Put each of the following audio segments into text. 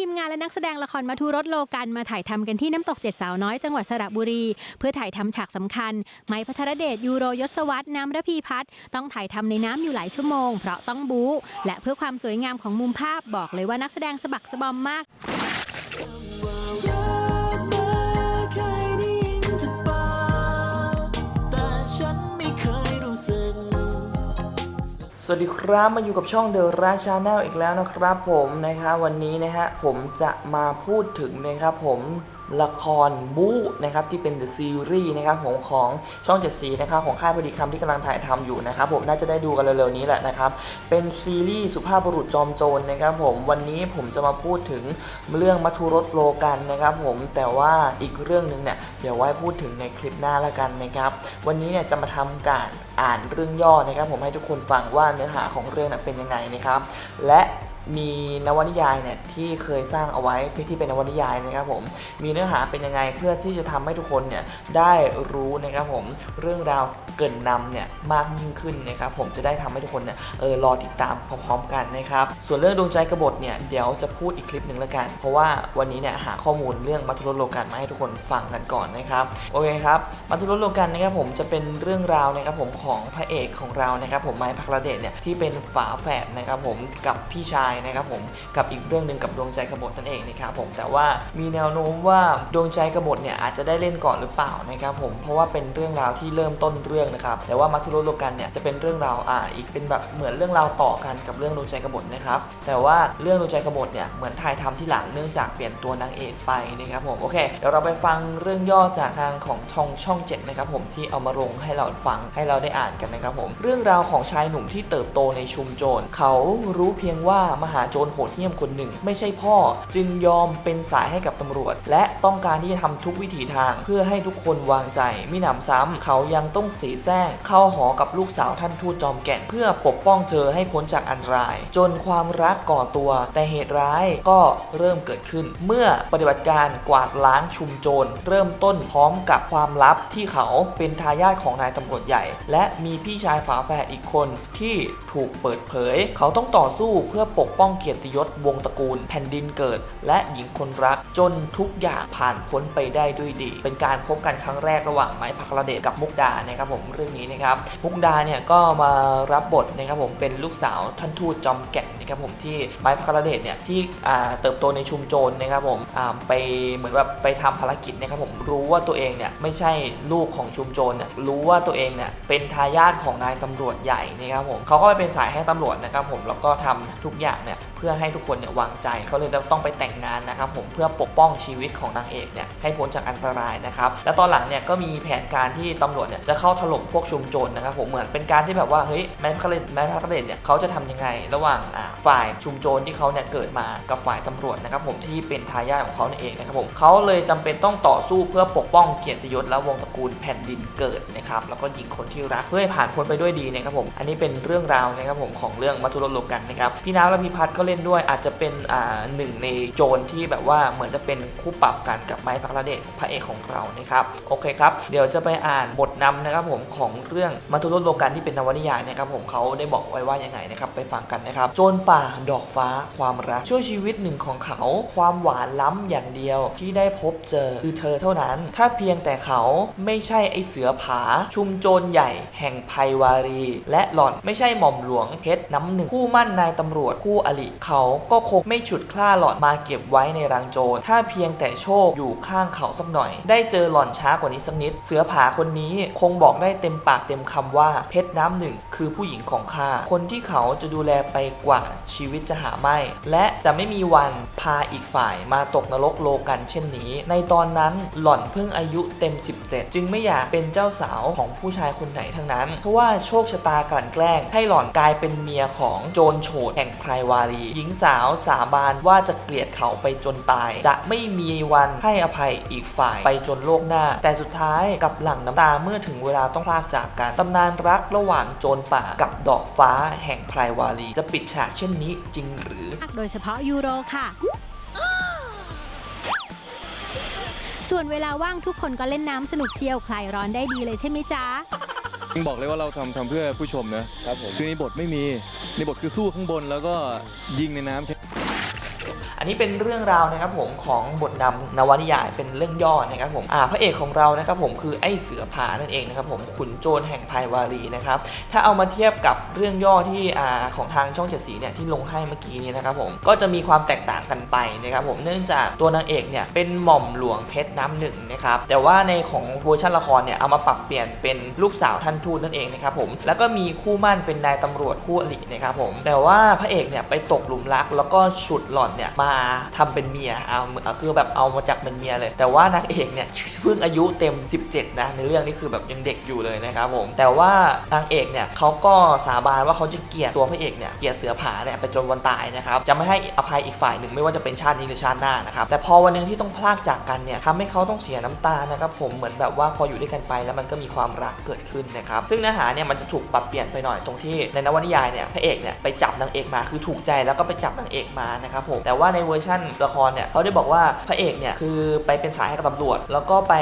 ทีมงานและนักแสดงละครมาทุรสโลกันมาถ่ายทำกันที่น้ำตกเจ็ดสาวน้อยจังหวัดสระบุรี เพื่อถ่ายทำฉากสำคัญ ไม้พัทรเดชยูโรยศวรรน้ำระพีพัฒน์ต้องถ่ายทำในน้ำอยู่หลายชั่วโมง เพราะต้องบู๊และเพื่อความสวยงามของมุมภาพบอกเลยว่านักแสดงสะบักสะบอมมาก วัสดีครับมาอยู่กับช่องเดอะราชาแนลอีกแล้วนะครับผมนะครับวันนี้นะฮะผมจะมาพูดถึงนะครับผม ละครบู๊นะครับที่เป็น The Series นะครับผมของช่อง7สีนะครับของค่ายพอดีคำที่กำลังถ่ายทำอยู่นะครับผมน่าจะได้ดูกันเร็วๆนี้แหละนะครับเป็นซีรีส์สุภาพบุรุษจอมโจรนะครับผมวันนี้ผมจะมาพูดถึงเรื่องมัทุรสโลกันนะครับผมแต่ว่าอีกเรื่องหนึ่งเนี่ยเดี๋ยวไว้พูดถึงในคลิปหน้าละกันนะครับวันนี้เนี่ยจะมาทำการอ่านเรื่องย่อนะครับผมให้ทุกคนฟังว่าเนื้อหาของเรื่องเป็นยังไงนะครับและ มีนวนิยายเนี่ยที่เคยสร้างเอาไว้เพื่อที่เป็นนวนิยายนะครับผมมีเนื้อหาเป็นยังไงเพื่อที่จะทำให้ทุกคนเนี่ยได้รู้นะครับผมเรื่องราวเกินนำเนี่ยมากยิ่งขึ้นนะครับผมจะได้ทำให้ทุกคนเนี่ยเออรอติดตามพร้อมๆกันนะครับส่วนเรื่องดวงใจกบฏเนี่ยเดี๋ยวจะพูดอีกคลิปหนึ่งแล้วกัน เพราะว่าวันนี้เนี่ยหาข้อมูลเรื่องมัทุรโลกันมาให้ทุกคนฟังกันก่อนนะครับโอเคครับมัทุรโลกันนะครับผมจะเป็นเรื่องราวนะครับผมของพระเอกของเรานะครับผมไม้พักรเดชเนี่ยที่เป็นฝาแฝดนะครับผมกับพี่ชายนะครับผมกับอีกเรื่องหนึ่งกับดวงใจกบฏนั่นเองนะครับผมแต่ว่ามีแนวโน้มว่าดวงใจกบฏเนี่ยอาจจะได้เล่นก่อนหรือเปล่านะครับผมเพราะว่าเป็นเรื่องราวที่เริ่มต้นเรื่องนะครับแต่ว่ามัทุรโลกันเนี่ยจะเป็นเรื่องราวอ่าอีกเป็นแบบเหมือนเรื่องราวต่อกันกับเรื่องดวงใจกบฏนะครับแต่ว่าเรื่องดวงใจกบฏเนี่ยเหมือนถ่ายทำที่หลังเนื่องจากเปลี่ยนตัวนางเอกไปนะครับผมโอเคเดี๋ยวเราไปฟังเรื่องย่อจากทางของช่องช่องเจ็ดนะครับผมที่เอามาลงให้เราฟังให้เราได้อ่านกันนะครับผมเรื่องราวของชายหนุ่มที่เติบโตในชุมโจรเขารู้เพียงว่ามหาโจรโหดเหี้ยมคนหนึ่ง ไม่ใช่พ่อ จึงยอมเป็นสายให้กับตำรวจ และต้องการที่จะทำทุกวิถีทาง เพื่อให้ทุกคนวางใจมิหนำซ้ำเขายังต้องเสียแซงเข้าหอกับลูกสาวท่านทูตจอมแก่น เพื่อปกป้องเธอให้พ้นจากอันตราย จนความรักก่อตัว แต่เหตุร้ายก็เริ่มเกิดขึ้น เมื่อปฏิบัติการกวาดล้างชุมโจรเริ่มต้นพร้อมกับความลับที่เขาเป็นทายาทของนายตำรวจใหญ่ และมีพี่ชายฝาแฝดอีกคนที่ถูกเปิดเผย เขาต้องต่อสู้เพื่อปกป้องเกียรติยศวงตระกูล แผ่นดินเกิด และหญิงคนรักจนทุกอย่างผ่านพ้นไปได้ด้วยดี เป็นการพบกันครั้งแรกระหว่างไม้พักระเดชกับมุกดานะครับผมเรื่องนี้นะครับมุกดาเนี่ยก็มารับบทนะครับผมเป็นลูกสาวท่านทูตจอมแก่นนะครับผมที่ไม้พักระเดชเนี่ยที่เติบโตในชุมโจรนะครับผมไปเหมือนแบบไปทำภารกิจนะครับผมรู้ว่าตัวเองเนี่ยไม่ใช่ลูกของชุมโจรเนี่ยรู้ว่าตัวเองเนี่ยเป็นทายาทของนายตำรวจใหญ่นะครับผมเขาก็ไปเป็นสายให้ตำรวจนะครับผมแล้วก็ทำทุกอย่างเนี่ยเพื่อให้ทุกคนเนี่ยวางใจเขาเลยต้องไปแต่งงานนะครับผมเพื่อปกป้องชีวิตของนางเอกเนี่ยให้พ้นจากอันตรายนะครับแล้วตอนหลังเนี่ยก็มีแผนการที่ตำรวจเนี่ยจะเข้าถล่มพวกชุมโจรนะครับผมเหมือนเป็นการที่แบบว่าเฮ้ยแม้พระเดชแม้พระเดชเนี่ยเขาจะทำยังไง ระหว่างฝ่ายชุมโจรที่เขาเนี่ยเกิดมากับฝ่ายตำรวจนะครับผมที่เป็นทายาทของเขานั่นเองนะครับผมเขาเลยจำเป็นต้องต่อสู้เพื่อปกป้องเกียรติยศและวงศ์ตระกูลแผ่นดินเกิดนะครับแล้วก็หญิงคนที่รักเพื่อให้ผ่านพ้นไปด้วยดีนะครับผมอันนี้เป็นเรื่องราวนะครับผมของเรื่องมัทุรโลกันนะครับพี่น้ำและพีพัฒน์ก็เล่นด้วยอาจจะเป็นอ่าหนึ่งในโจรที่แบบว่าเหมือนจะเป็นคู่ปรับกันกับไม้พักระเดชพระเอกของเรานะครับโอเคครับเดี๋ยวจะไปอ่านบทนำนะครับผมของเรื่องมัทุรสโลกันที่เป็นนวนิยายนะครับผมเขาได้บอกไว้ว่ายังไงนะครับไปฟังกันนะครับโจรป่าดอกฟ้าความรักช่วยชีวิตหนึ่งของเขา ความหวานล้ำอย่างเดียวที่ได้พบเจอคือเธอเท่านั้น ถ้าเพียงแต่เขาไม่ใช่ไอเสือผา ชุมโจรใหญ่แห่งภัยวารี และหล่อนไม่ใช่หม่อมหลวงเพชรน้ำหนึ่งคู่มั่นนายตำรวจคู่อริเขาก็คงไม่ฉุดคล้าหล่อนมาเก็บไว้ในรังโจร ถ้าเพียงแต่โชคอยู่ข้างเขาสักหน่อย ได้เจอหล่อนช้ากว่านี้สักนิด เสือผาคนนี้คงบอกได้เต็มปากเต็มคำว่าเพชรน้ำหนึ่งคือผู้หญิงของข้า คนที่เขาจะดูแลไปกว่าชีวิตจะหาไม่ และจะไม่มีวันพาอีกฝ่ายมาตกนรกโลกันเช่นนี้ ในตอนนั้นหล่อนเพิ่งอายุเต็ม 17 จึงไม่อยากเป็นเจ้าสาวของผู้ชายคนไหนทั้งนั้น เพราะว่าโชคชะตากลั่นแกล้งให้หล่อนกลายเป็นเมียของโจรโฉดแห่งไพรวารี หญิงสาวสาบานว่าจะเกลียดเขาไปจนตาย จะไม่มีวันให้อภัยอีกฝ่ายไปจนโลกหน้า แต่สุดท้ายกับหลังน้ำตาเมื่อถึงเวลาต้องพลากจากกันตำนานรักระหว่างโจรป่ากับดอกฟ้าแห่งไพรวารี จะปิดฉากเช่นนี้จริงหรือ โดยเฉพาะยูโรค่ะส่วนเวลาว่างทุกคนก็เล่นน้ำสนุกเชียวคลายร้อนได้ดีเลยใช่ไหมจ๊ะ บอกเลยว่าเราทำทำเพื่อผู้ชมนะครับผม คือในบทไม่มีในบทคือสู้ข้างบนแล้วก็ยิงในน้ำ อันนี้เป็นเรื่องราวนะครับผมของบทนำนวนิยายเป็นเรื่องย่อนะครับผมอ่าพระเอกของเรานะครับผมคือไอ้เสือผานั่นเองนะครับผมขุนโจรแห่งภัยวารีนะครับถ้าเอามาเทียบกับเรื่องย่อที่อ่าของทางช่องเจ็ดสีเนี่ยที่ลงให้เมื่อกี้นี้นะครับผมก็จะมีความแตกต่างกันไปนะครับผมเนื่องจากตัวนางเอกเนี่ยเป็นหม่อมหลวงเพชรน้ำหนึ่งนะครับแต่ว่าในของเวอร์ชันละครเนี่ยเอามาปรับเปลี่ยนเป็นลูกสาวท่านทูตนั่นเองนะครับผมแล้วก็มีคู่มั่นเป็นนายตำรวจคู่อรินะครับผมแต่ว่าพระเอกเนี่ยไปตกหลุมรักแล้วก็ฉุดหล่อนเนี่ยมาทำเป็นเมียเอาคือแบบเอามาจากเป็นเมียเลย แต่ว่านางเอกเนี่ยเพิ่งอายุเต็ม 17 นะ ในเรื่องนี้คือแบบยังเด็กอยู่เลยนะครับผม แต่ว่านางเอกเนี่ยเขาก็สาบานว่าเขาจะเกลียดตัวพระเอกเนี่ยเกลียดเสือผาเนี่ยไปจนวันตายนะครับจะไม่ให้อภัยอีกฝ่ายหนึ่งไม่ว่าจะเป็นชาตินี้หรือชาติหน้านะครับแต่พอวันหนึงที่ต้องพลากจากกันเนี่ยทำให้เขาต้องเสียน้ำตานะครับผมเหมือนแบบว่าพออยู่ด้วยกันไปแล้วมันก็มีความรักเกิดขึ้นนะครับซึ่งเนื้อหาเนี่ยมันจะถูกปรับเปลี่ยนไปหน่อยตรงที่ในนวนิยายเนี่ยพระเอกเนี่ยไปจับนางเอกมาคือถูกใจแล้วก็ไปจับนางเอกมานะครับผมแต่ว่าในเวอร์ชั่นละครเนี่ยเขาได้บอกว่าพระเอกเนี่ยคือไปเป็นสายให้กับตำรวจ แล้วก็ไป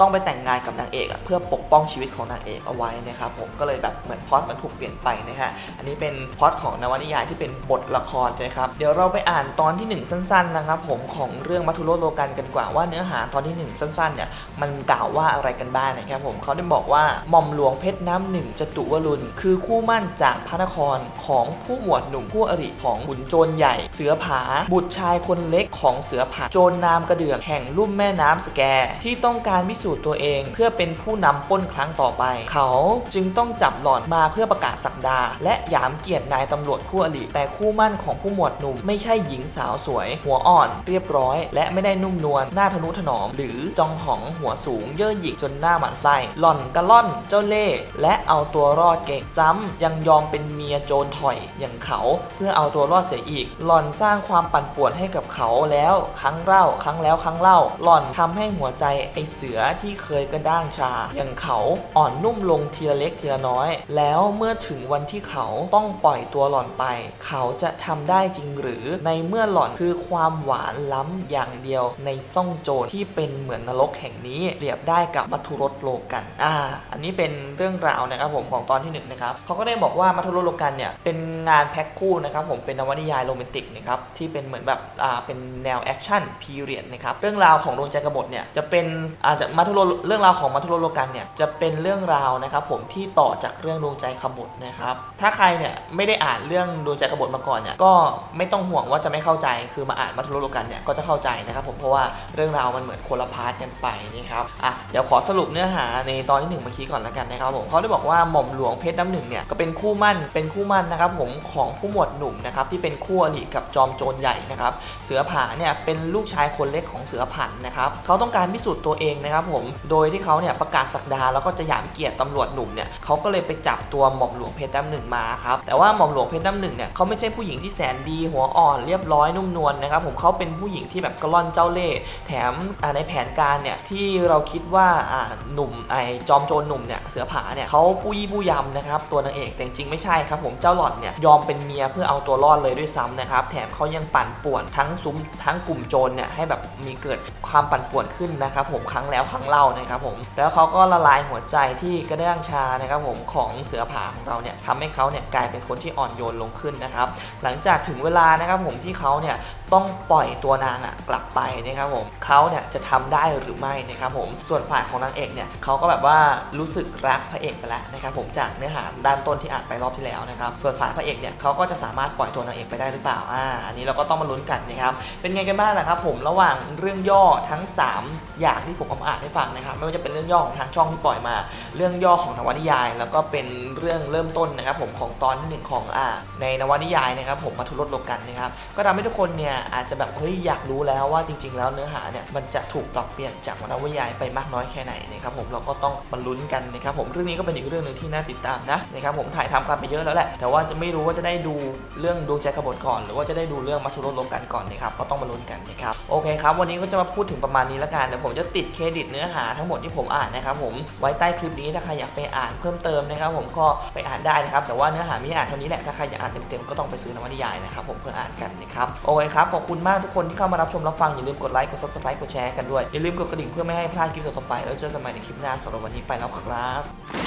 ต้องไปแต่งงานกับนางเอกเพื่อปกป้องชีวิตของนางเอกเอาไว้นะครับผมก็เลยแบบเหมือนพล็อตมันถูกเปลี่ยนไปนะฮะอันนี้เป็นพล็อตของนวนิยายที่เป็นบทละครนะครับเดี๋ยวเราไปอ่านตอนที่หนึ่งสั้นๆนะครับผมของเรื่องมัทุโรโลกันกันกว่าว่าเนื้อหาตอนที่หนึ่งสั้นๆเนี่ยมันกล่าวว่าอะไรกันบ้างนะครับผมเขาได้บอกว่าหม่อมหลวงเพชรน้ำหนึ่งจตุวรุณ คือคู่มั่นจากพระนครของผู้หมวดหนุ่มผู้อริของขุนโจรใหญ่ เสือผาบุตรชายคนเล็กของเสือผาโจรนามกระเดื่องแห่งลุ่มแม่น้ำสแก ที่ต้องการพิสูจน์ตัวเอง เพื่อเป็นผู้นำป้นครั้งต่อไป เขาจึงต้องจับหล่อนมาเพื่อประกาศสักดา และหยามเกียรตินายตำรวจผู้อริแต่คู่มั่นของผู้หมวดหนุ่มไม่ใช่หญิงสาวสวย หัวอ่อน เรียบร้อย และไม่ได้นุ่มนวลหน้าทนุถนอม หรือจองหองหัวสูงเย่อหยิกจนหน้าหมันไส้หล่อนกระล่อนเจ้าเล่และเอาตัวรอดเก่งซ้ำยังยอมเป็นเมียโจรถอยอย่างเขาเพื่อเอาตัวรอดเสียอีก หล่อนสร้างความปั่นป่วนให้กับเขาแล้วครั้งเล่าครั้งแล้วครั้งเล่าหล่อนทำให้หัวใจไอเสือที่เคยกระด้างชา อย่างเขาอ่อนนุ่มลงทีละเล็กทีละน้อย แล้วเมื่อถึงวันที่เขาต้องปล่อยตัวหล่อนไป เขาจะทำได้จริงหรือในเมื่อหล่อนคือความหวานล้ำอย่างเดียวในซ่องโจรที่เป็นเหมือนนรกแห่งนี้เรียบได้กับมัทุรสโลกันอ่าอันนี้เป็นเรื่องราวนะครับผมของตอนที่หนึ่งนะครับเขาก็ได้บอกว่ามัทุรสโลกันเนี่ยเป็นงานแพ็คคู่นะครับผมเป็นนวนิยายโรแมนติกนะครับที่เป็นเหมือนแบบอ่าเป็นแนวแอคชั่นพีเรียดนะครับเรื่องราวของดวงใจกบฏเนี่ยจะเป็นอาจจะมัทุรเรื่องราวของมัทุรโลกันเนี่ยจะเป็นเรื่องราวนะครับผมที่ต่อจากเรื่องดวงใจขบฏนะครับถ้าใครเนี่ยไม่ได้อ่านเรื่องดวงใจกบฏมาก่อนเนี่ยก็ไม่ต้องห่วงว่าจะไม่เข้าใจคือมาอ่านมัทุรโลกันเนี่ยก็จะเข้าใจนะครับผมเพราะว่าเรื่องราวมันเหมือนคนละพาร์ทกันไปนะครับอะเดี๋ยวขอสรุปเนื้อหาในตอนที่หนึ่งเมื่อกี้ก่อนแล้วกันนะครับผมเขาได้บอกว่าหม่อมหลวงเพชรน้ำหนึ่งเนี่ยก็เป็นคู่มั่นเป็นคู่มั่นนะครับผมของผู้หมวดหนุ่มนะครับที่เป็นคู่อริกับจอมโจรใหญ่นะครับเสือผาเนี่ยเป็นลูกชายคนเล็กของเสือผันนะครับเขาต้องการพิสูจน์ตัวเองนะครับผมโดยที่เขาเนี่ยประกาศสักดาแล้วก็จะหยามเกียรติตำรวจหนุ่มเนี่ยเขาก็เลยไปจับตัวหม่อมหลวงเพชรน้ำหนึ่งมาครับแต่ว่าหม่อมหลวงเพชรน้ำหนึ่งเนี่ยเขาไม่ใช่ผู้หญิงที่แสนดีหัวอ่อนเรียบร้อยนุ่มนวลนะครับผมเขาเป็นผู้หญิงที่แบบกระล่อนเจ้าเล่ห์แถมในแผนการเนี่ยที่เราคิดว่าอ่าหนุ่มไอจอมโจรหนุ่มเนี่ยเสือผาเนี่ยเขาปู้ยี่ปู้ยำนะครับตัวนางเอกแต่จริงๆไม่ใช่ครับผมเจ้าหล่อนเนี่ยยอมเป็นเมียเพื่อเอาตัวรอดเลยด้วยซ้ำนะครับแถมเขายังปั่นป่วนทั้งซุ้มทั้งกลุ่มโจรเนี่ยให้แบบมีเกิดความปั่นป่วนขึ้นนะครับผมครั้งแล้วครั้งเล่านะครับผมแล้วเขาก็ละลายหัวใจที่กระด้างชานะครับผมของเสือผาของเราเนี่ยทำให้เขาเนี่ยกลายเป็นคนที่อ่อนโยนลงขึ้นนะครับหลังจากถึงเวลานะครับผมที่เขาเนี่ยต้องปล่อยตัวนางอะกลับไปนะครับผมเขาเนี่ยจะทำได้หรือไม่นะครับผมส่วนฝ่ายของนางเอกเนี่ยเขาก็แบบว่ารู้สึกรักพระเอกไปแล้วนะครับผมจากเนื้อหาด้านต้นที่อ่านไปรอบที่แล้วนะครับส่วนฝ่ายพระเอกเนี่ยเขาก็จะสามารถปล่อยตัวนางเอกไปได้หรือเปล่าอ่าอันนี้เราก็ต้องมาลุ้นกันนะครับเป็นไงกันบ้างนะครับผมระหว่างเรื่องย่อทั้ง 3 อย่างที่ผมเอามาอ่านให้ฟังนะครับไม่ว่าจะเป็นเรื่องย่อของทางช่องที่ปล่อยมา เรื่องย่อของนวนิยาย แล้วก็เป็นเรื่องเริ่มต้นนะครับผมของตอนที่หนึ่งของอ่าในนวนิยายนะครับผมมาทุรดลงกันนะครับก็ทำให้ทุกคนเนี่ยอาจจะแบบเฮ้ยอยากรู้แล้วว่าจริง ๆ แล้วเนื้อหาเนี่ยมันจะถูกปรับเปลี่ยนจากนวนิยายไปมากน้อยแค่ไหนนะครับผมเราก็ต้องมาลุ้นกันนะครับผมเรื่องนี้ก็เป็นอีกเรื่องหนึ่งที่น่าติดตามนะนะครับผมถ่ายทำกันไปเยอะแล้วแหละแต่ว่าจะไม่รู้ว่าจะได้ดูเรื่องดวงใจขบฏก่อน หรือว่าจะได้ดูเรื่องมัทุรดลงกันก่อนนะครับก็ต้องมาลุ้นกันนะครับโอเคครับวันนี้ก็จะมาพูดถึงประมาณนี้ล้วกันเดี๋ยวผมจะติดเครดิตเนื้อหาทั้งหมดที่ผมอ่านนะครับผมไว้ใต้คลิปนี้ถ้าใครอยากไปอ่านเพิ่มเติมนะครับผมก็ไปอ่านได้นะครับแต่ว่าเนื้อหามีอ่านเท่านี้แหละถ้าใครอยากอ่านเต็มๆก็ต้องไปซื้อนวนิยายนะครับผมเพื่ออ่านกันนะครับโอเคครับขอบคุณมากทุกคนที่เข้ามารับชมรับฟังอย่าลืมกดไลค์กด subscribe กดแชร์กันด้วยอย่าลืมกดกระดิ่งเพื่อไม่ให้พลาดคลิปต่อไปแล้วเจอกันใหม่ในคลิปหน้าสำหรับวันนี้ไปแล้วครับ